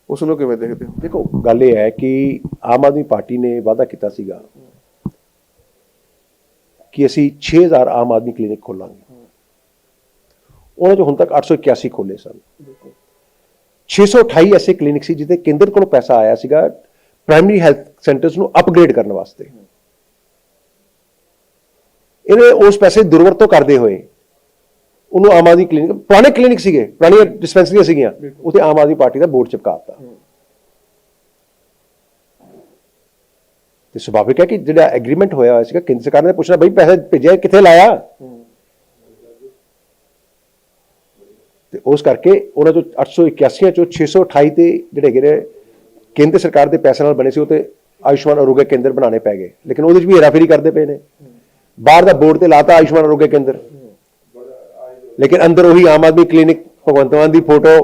ਉਸ ਨੂੰ ਕਿਵੇਂ ਦੇਖਦੇ ਹੋ? ਦੇਖੋ ਗੱਲ ਇਹ ਹੈ ਕਿ ਆਮ ਆਦਮੀ ਪਾਰਟੀ ਨੇ ਵਾਅਦਾ ਕੀਤਾ ਸੀਗਾ ਕਿ ਅਸੀਂ 6000 ਆਮ ਆਦਮੀ ਕਲੀਨਿਕ ਖੋਲਾਂਗੇ। ਉਹਨਾਂ ਚੋਂ ਹੁਣ ਤੱਕ 881 ਖੋਲੇ ਸਨ। 628 ਐਸੇ ਕਲੀਨਿਕ ਸੀ ਜਿੱਥੇ ਕੇਂਦਰ ਕੋਲੋਂ ਪੈਸਾ ਆਇਆ ਸੀਗਾ ਪ੍ਰਾਇਮਰੀ ਹੈਲਥ ਸੈਂਟਰਸ ਨੂੰ ਅਪਗ੍ਰੇਡ ਕਰਨ ਵਾਸਤੇ। ਇਹਨੇ ਉਸ ਪੈਸੇ ਦੀ ਦੁਰਵਰਤੋਂ ਕਰਦੇ ਹੋਏ ਉਹਨੂੰ ਆਮ ਆਦਮੀ ਕਲੀਨਿਕ ਪੁਰਾਣੇ ਕਲੀਨਿਕ ਸੀਗੇ ਪੁਰਾਣੀਆਂ ਡਿਸਪੈਂਸਰੀਆਂ ਸੀਗੀਆਂ। ਉੱਥੇ ਆਮ ਆਦਮੀ ਪਾਰਟੀ ਦਾ ਬੋਰਡ ਚਿਪਕਾਤਾ। ਤੇ ਸੁਭਾਵਿਕ ਹੈ ਕਿ ਜਿਹੜਾ ਐਗਰੀਮੈਂਟ ਹੋਇਆ ਹੋਇਆ ਸੀਗਾ ਕੇਂਦਰ ਸਰਕਾਰ ਨੇ ਪੁੱਛਣਾ ਬਈ ਪੈਸੇ ਭੇਜਿਆ ਕਿੱਥੇ ਲਾਇਆ? ਤੇ ਉਸ ਕਰਕੇ ਉਹਨਾਂ ਚੋਂ 881 ਚੋਂ 628 ਤੇ ਜਿਹੜੇ ਹੈਗੇ ਨੇ ਕੇਂਦਰ ਸਰਕਾਰ ਦੇ ਪੈਸੇ ਨਾਲ ਬਣੇ ਸੀ ਉਹ ਤੇ ਆਯੁਸ਼ਮਾਨ ਆਰੋਗਯ ਕੇਂਦਰ ਬਣਾਉਣੇ ਪੈ ਗਏ। ਲੇਕਿਨ ਉਹਦੇ 'ਚ ਵੀ ਹੇਰਾਫੇਰੀ ਕਰਦੇ ਪਏ ਨੇ। ਬਾਹਰ ਦਾ ਬੋਰਡ ਤੇ ਲਾਤਾ ਆਯੁਸ਼ਮਾਨ ਆਰੋਗਯ ਕੇਂਦਰ। ਲੇਕਿਨ ਅੰਦਰ ਉਹੀ ਆਮ ਆਦਮੀ ਕਲੀਨਿਕ ਭਗਵੰਤ ਮਾਨ ਦੀ ਫੋਟੋ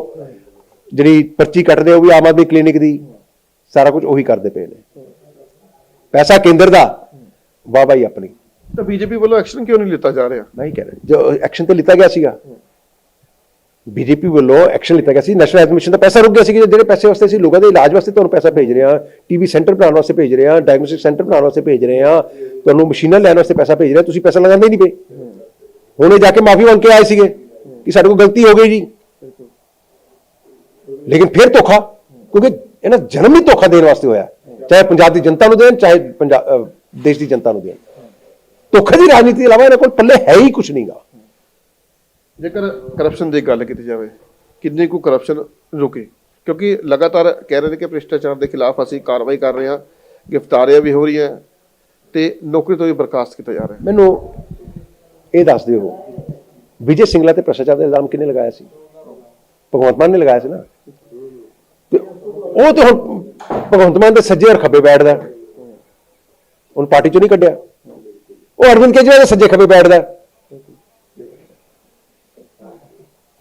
ਜਿਹੜੀ ਪਰਚੀ ਕੱਟਦੇ ਉਹ ਵੀ ਆਮ ਆਦਮੀ ਕਲੀਨਿਕ ਦੀ ਸਾਰਾ ਕੁਝ ਉਹੀ ਕਰਦੇ ਪਏ ਨੇ। ਪੈਸਾ ਕੇਂਦਰ ਦਾ ਵਾਹ ਬਾਈ ਆਪਣੀ। ਤਾਂ ਬੀਜੇਪੀ ਵੱਲੋਂ ਐਕਸ਼ਨ ਕਿਉਂ ਨਹੀਂ ਲਿੱਤਾ ਜਾ ਰਿਹਾ? ਮੈਂ ਹੀ ਕਹਿ ਰਿਹਾ ਜੋ ਐਕਸ਼ਨ ਤੇ ਲਿੱਤਾ ਗਿਆ ਸੀਗਾ। ਬੀਜੇਪੀ ਵੱਲੋਂ ਐਕਸ਼ਨ ਲਿੱਤਾ ਗਿਆ ਸੀ। ਨੈਸ਼ਨਲ ਹੈਲਥ ਮਿਸ਼ਨ ਦਾ ਪੈਸਾ ਰੁਕ ਗਿਆ ਸੀ ਜਿਹੜੇ ਪੈਸੇ ਵਾਸਤੇ ਸੀ ਲੋਕਾਂ ਦੇ ਇਲਾਜ ਵਾਸਤੇ ਤੁਹਾਨੂੰ ਪੈਸਾ ਭੇਜ ਰਹੇ ਹਾਂ ਟੀਵੀ ਸੈਂਟਰ ਬਣਾਉਣ ਵਾਸਤੇ ਭੇਜ ਰਹੇ ਹਾਂ ਡਾਇਗਨੋਸਟਿਕ ਸੈਂਟਰ ਬਣਾਉਣ ਵਾਸਤੇ ਭੇਜ ਰਹੇ ਹਾਂ ਤੁਹਾਨੂੰ ਮਸ਼ੀਨਾਂ ਲੈਣ ਵਾਸਤੇ ਪੈਸਾ ਭੇਜ ਰਹੇ ਤੁਸੀਂ ਪੈਸਾ ਲਗਾਉਂਦੇ ਨਹੀਂ ਪਏ। ਹੁਣੇ ਜਾ ਕੇ ਮਾਫੀ ਮੰਗ ਕੇ ਆਏ ਸੀਗੇ ਕਿ ਸਾਡੇ ਕੋਲ ਗਲਤੀ ਹੋ ਗਈ ਜੀ। ਲੇਕਿਨ ਫਿਰ ਧੋਖਾ ਕਿਉਂਕਿ ਇਹਨਾਂ ਜਨਮ ਹੀ ਧੋਖਾ ਦੇਣ ਵਾਸਤੇ ਹੋਇਆ। ਚਾਹੇ ਪੰਜਾਬ ਦੀ ਜਨਤਾ ਨੂੰ ਦੇਣ ਚਾਹੇ ਪੰਜਾਬ ਦੇਸ਼ ਦੀ ਜਨਤਾ ਨੂੰ ਦੇਣ। ਧੋਖੇ ਦੀ ਰਾਜਨੀਤੀ ਇਲਾਵਾ ਇਹਨਾਂ ਕੋਲ ਪੱਲੇ ਹੈ ਹੀ ਕੁਝ ਨਹੀਂਗਾ ਜੇਕਰ ਕਰਪਸ਼ਨ ਦੀ ਗੱਲ ਕੀਤੀ ਜਾਵੇ ਕਿੰਨੀ ਕੁ ਕਰਪਸ਼ਨ ਰੁਕੇ? ਕਿਉਂਕਿ ਲਗਾਤਾਰ ਕਹਿ ਰਹੇ ਨੇ ਕਿ ਭ੍ਰਿਸ਼ਟਾਚਾਰ ਦੇ ਖਿਲਾਫ ਅਸੀਂ ਕਾਰਵਾਈ ਕਰ ਰਹੇ ਹਾਂ ਗ੍ਰਿਫਤਾਰੀਆਂ ਵੀ ਹੋ ਰਹੀਆਂ ਤੇ ਨੌਕਰੀ ਤੋਂ ਵੀ ਬਰਖਾਸਤ ਕੀਤਾ ਜਾ ਰਿਹਾ ਮੈਨੂੰ ਇਹ ਦੱਸ ਦਿਓ। ਵਿਜੇ ਸਿੰਗਲਾ ਤੇ ਭ੍ਰਿਸ਼ਟਾਚਾਰ ਦਾ ਇਲਜ਼ਾਮ ਕਿਹਨੇ ਲਗਾਇਆ ਸੀ? ਭਗਵੰਤ ਮਾਨ ਨੇ ਲਗਾਇਆ ਸੀ ਨਾ? ਉਹ ਤੇ ਹੁਣ ਭਗਵੰਤ ਮਾਨ ਦੇ ਸੱਜੇ ਔਰ ਖੱਬੇ ਬੈਠਦਾ। ਹੁਣ ਪਾਰਟੀ ਚੋਂ ਨਹੀਂ ਕੱਢਿਆ। ਉਹ ਅਰਵਿੰਦ ਕੇਜਰੀਵਾਲ ਦੇ ਸੱਜੇ ਖੱਬੇ ਬੈਠਦਾ।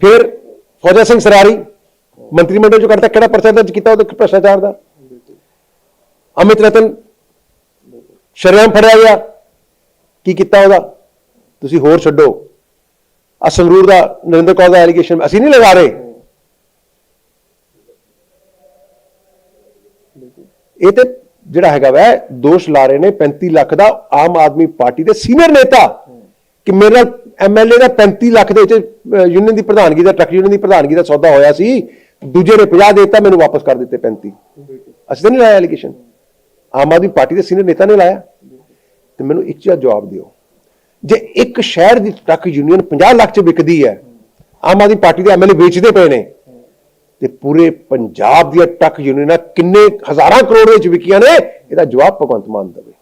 ਫਿਰ ਫੌਜਾ ਸਿੰਘ ਸਰਾਰੀ ਮੰਤਰੀ ਮੰਡਲ ਚੋਂ ਕੱਢਦਾ ਕਿਹੜਾ ਪਰਚਾ ਦਰਜ ਕੀਤਾ ਉਹਦੇ ਭ੍ਰਿਸ਼ਟਾਚਾਰ ਦਾ? ਅਮਿਤ ਰਤਨ, ਸ਼ਰੇਆਮ ਫੜਿਆ ਗਿਆ। ਕੀ ਕੀਤਾ ਉਹਦਾ? ਤੁਸੀਂ ਹੋਰ ਛੱਡੋ। ਆ ਸੰਗਰੂਰ ਦਾ ਨਰਿੰਦਰ ਕੌਰ ਦਾ ਐਲੀਗੇਸ਼ਨ ਅਸੀਂ ਨਹੀਂ ਲਗਾ ਰਹੇ। ਇਹ ਤੇ ਜਿਹੜਾ ਹੈਗਾ ਵੈ, ਦੋਸ਼ ਲਾ ਰਹੇ ਨੇ 35 ਲੱਖ ਦਾ ਆਮ ਆਦਮੀ ਪਾਰਟੀ ਦੇ ਸੀਨੀਅਰ ਨੇਤਾ ਕਿ ਮੇਰੇ ਨਾਲ ਐਮਐਲਏ ਦਾ 35 ਲੱਖ ਦੇ ਵਿੱਚ ਯੂਨੀਅਨ ਦੀ ਪ੍ਰਧਾਨਗੀ ਦਾ ਟਰੱਕ ਯੂਨੀਅਨ ਦੀ ਪ੍ਰਧਾਨਗੀ ਦਾ ਸੌਦਾ ਹੋਇਆ ਸੀ, ਦੂਜੇ ਨੇ 50 ਦੇ ਦਿੱਤਾ, ਮੈਨੂੰ ਵਾਪਸ ਕਰ ਦਿੱਤੇ 35 ਅਸੀਂ ਤਾਂ ਨਹੀਂ ਲਾਇਆ ਐਲੀਗੇਸ਼ਨ ਆਮ ਆਦਮੀ ਪਾਰਟੀ ਦੇ ਸੀਨੀਅਰ ਨੇਤਾ ਨੇ ਲਾਇਆ। ਤੇ ਮੈਨੂੰ ਇੱਕ ਚੀਜ਼ ਜਵਾਬ ਦਿਓ। ਜੇ ਇੱਕ ਸ਼ਹਿਰ ਦੀ ਟਰੱਕ ਯੂਨੀਅਨ 50 ਲੱਖ ਚ ਵਿਕਦੀ ਹੈ ਆਮ ਆਦਮੀ ਪਾਰਟੀ ਦੇ ਐਮਐਲਏ ਵੇਚਦੇ ਪਏ ਨੇ ਤੇ ਪੂਰੇ ਪੰਜਾਬ ਦੀਆਂ ਟਰੱਕ ਯੂਨੀਅਨਾਂ ਕਿੰਨੇ ਹਜ਼ਾਰਾਂ ਕਰੋੜ ਵਿੱਚ ਵਿਕੀਆਂ ਨੇ ਇਹਦਾ ਜਵਾਬ ਭਗਵੰਤ ਮਾਨ ਦੇਵੇ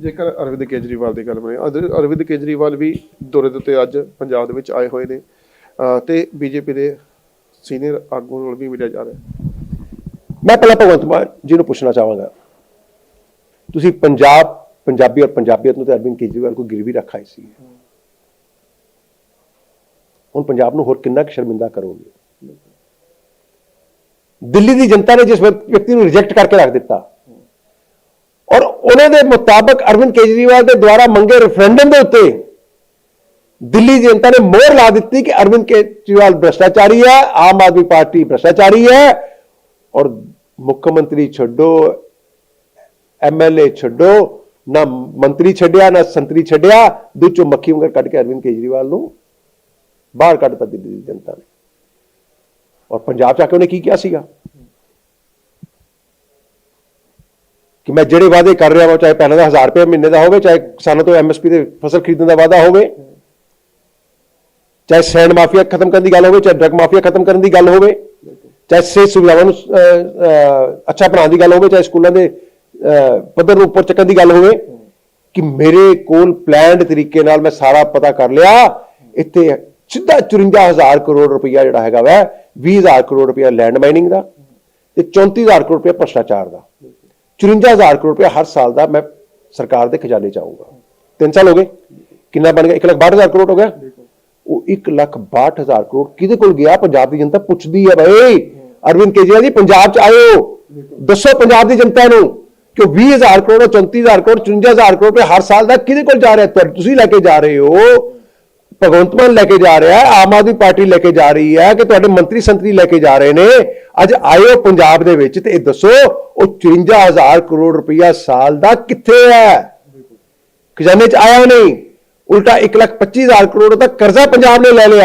ਜੇਕਰ ਅਰਵਿੰਦ ਕੇਜਰੀਵਾਲ ਦੀ ਗੱਲ ਬਣੇ ਅਰਵਿੰਦ ਕੇਜਰੀਵਾਲ ਵੀ ਦੌਰੇ ਦੇ ਉੱਤੇ ਅੱਜ ਪੰਜਾਬ ਦੇ ਵਿੱਚ ਆਏ ਹੋਏ ਨੇ ਤੇ ਬੀਜੇਪੀ ਦੇ ਸੀਨੀਅਰ ਆਗੂ ਨਾਲ ਵੀ ਮਿਲਿਆ ਜਾ ਰਿਹਾ ਮੈਂ ਪਹਿਲਾਂ ਭਗਵੰਤ ਮਾਨ ਜੀ ਨੂੰ ਪੁੱਛਣਾ ਚਾਹਾਂਗਾ ਤੁਸੀਂ ਪੰਜਾਬ ਪੰਜਾਬੀ ਔਰ ਪੰਜਾਬੀਅਤ ਨੂੰ ਤੇ ਅਰਵਿੰਦ ਕੇਜਰੀਵਾਲ ਕੋ ਗਿਰਵੀ ਰੱਖਾਈ ਸੀ। ਹੁਣ ਪੰਜਾਬ ਨੂੰ ਹੋਰ ਕਿੰਨਾ ਕੁ ਸ਼ਰਮਿੰਦਾ ਕਰੋਗੇ? ਦਿੱਲੀ ਦੀ ਜਨਤਾ ਨੇ ਜਿਸ ਵਿਅਕਤੀ ਨੂੰ ਰਿਜੈਕਟ ਕਰਕੇ ਰੱਖ ਦਿੱਤਾ। ਔਰ ਉਹਨਾਂ ਦੇ ਮੁਤਾਬਕ ਅਰਵਿੰਦ ਕੇਜਰੀਵਾਲ ਦੇ ਦੁਆਰਾ ਮੰਗੇ ਰੈਫਰੈਂਡਮ ਦੇ ਉੱਤੇ ਦਿੱਲੀ ਦੀ ਜਨਤਾ ਨੇ ਮੋਹਰ ਲਾ ਦਿੱਤੀ ਕਿ ਅਰਵਿੰਦ ਕੇਜਰੀਵਾਲ ਭ੍ਰਿਸ਼ਟਾਚਾਰੀ ਹੈ, ਆਮ ਆਦਮੀ ਪਾਰਟੀ ਭ੍ਰਿਸ਼ਟਾਚਾਰੀ ਹੈ ਔਰ ਮੁੱਖ ਮੰਤਰੀ ਛੱਡੋ ਐਮਐਲਏ ਛੱਡੋ ਨਾ ਮੰਤਰੀ ਛੱਡਿਆ, ਨਾ ਸੰਤਰੀ ਛੱਡਿਆ ਦੂਜੋ ਮੱਖੀ ਉਂਗਰ ਕੱਢ ਕੇ ਅਰਵਿੰਦ ਕੇਜਰੀਵਾਲ ਨੂੰ ਬਾਹਰ ਕੱਢਤਾ ਦਿੱਲੀ ਦੀ ਜਨਤਾ ਨੇ। ਔਰ ਪੰਜਾਬ ਚ ਆ ਕੇ ਉਹਨੇ ਕੀ ਕਿਹਾ ਸੀਗਾ? ਕਿ ਮੈਂ ਜਿਹੜੇ ਵਾਅਦੇ ਕਰ ਰਿਹਾ ਹਾਂ ਚਾਹੇ ਪਹਿਲਾਂ ਦਾ 1000 ਰੁਪਏ ਮਹੀਨੇ ਦਾ ਹੋਵੇ, ਚਾਹੇ ਕਿਸਾਨਾਂ ਤੋਂ ਐਮਐਸਪੀ ਦੇ ਫਸਲ ਖਰੀਦਣ ਦਾ ਵਾਅਦਾ ਹੋਵੇ, ਚਾਹੇ ਸੈਂਡ ਮਾਫੀਆ ਖਤਮ ਕਰਨ ਦੀ ਗੱਲ ਹੋਵੇ, ਚਾਹੇ ਡਰਗ ਮਾਫੀਆ ਖਤਮ ਕਰਨ ਦੀ ਗੱਲ ਹੋਵੇ, ਚਾਹੇ ਸਿਹਤ ਸੁਵਿਧਾਵਾਂ ਨੂੰ ਅੱਛਾ ਬਣਾਉਣ ਦੀ ਗੱਲ ਹੋਵੇ, ਚਾਹੇ ਸਕੂਲਾਂ ਦੇ ਪੱਧਰ ਨੂੰ ਉੱਪਰ ਚੱਕਣ ਦੀ ਗੱਲ ਹੋਵੇ ਕਿ ਮੇਰੇ ਕੋਲ ਪਲਾਨਡ ਤਰੀਕੇ ਨਾਲ ਮੈਂ ਸਾਰਾ ਪਤਾ ਕਰ ਲਿਆ। ਇੱਥੇ ਸਿੱਧਾ 54000 ਕਰੋੜ ਰੁਪਇਆ ਜਿਹੜਾ ਹੈਗਾ ਵੈ 20000 ਕਰੋੜ ਰੁਪਇਆ ਲੈਂਡ ਮਾਈਨਿੰਗ ਦਾ ਤੇ 34000 ਕਰੋੜ ਰੁਪਇਆ ਭ੍ਰਸ਼ਟਾਚਾਰ ਦਾ। 54000 ਕਰੋੜ ਰੁਪਇਆ ਹਰ ਸਾਲ ਦਾ ਮੈਂ ਸਰਕਾਰ ਦੇ ਖਜ਼ਾਨੇ ਚ ਆਊਗਾ। ਤਿੰਨ ਸਾਲ ਹੋ ਗਏ। ਕਿੰਨਾ ਬਣ ਗਿਆ? 162000 ਕਰੋੜ ਹੋ ਗਿਆ। ਉਹ 162000 ਕਰੋੜ ਕਿਹਦੇ ਕੋਲ ਗਿਆ? ਪੰਜਾਬ ਦੀ ਜਨਤਾ ਪੁੱਛਦੀ ਹੈ ਬਈ। ਅਰਵਿੰਦ ਕੇਜਰੀਵਾਲ ਜੀ, ਪੰਜਾਬ ਚ ਆਇਓ। ਦੱਸੋ ਪੰਜਾਬ ਦੀ ਜਨਤਾ ਨੂੰ। ਕਿ 20000 ਕਰੋੜ 34000 ਕਰੋੜ 54000 ਕਰੋੜ ਰੁਪਏ ਹਰ ਸਾਲ ਦਾ ਕਿਹਦੇ ਕੋਲ ਜਾ ਰਿਹਾ? ਤੁਹਾ- ਤੁਸੀਂ ਲੈ ਕੇ ਜਾ ਰਹੇ ਹੋ। ਭਗਵੰਤ ਮਾਨ ਲੈ ਕੇ ਜਾ ਰਿਹਾ ਹੈ, ਆਮ ਆਦਮੀ ਪਾਰਟੀ ਲੈ ਕੇ ਜਾ ਰਹੀ ਹੈ ਕਿ ਤੁਹਾਡੇ ਮੰਤਰੀ ਸੰਤਰੀ ਲੈ ਕੇ ਜਾ ਰਹੇ ਨੇ। ਅੱਜ ਆਇਓ ਪੰਜਾਬ ਦੇ ਵਿੱਚ ਤੇ ਇਹ ਦੱਸੋ, ਉਹ 54000 ਕਰੋੜ ਰੁਪਇਆ ਸਾਲ ਦਾ ਕਿੱਥੇ ਹੈ? ਖਜ਼ਾਨੇ ਚ ਆਇਆ ਨਹੀਂ। ਉਲਟਾ 125000 ਕਰੋੜ ਦਾ ਕਰਜ਼ਾ ਪੰਜਾਬ ਨੇ ਲੈ ਲਿਆ।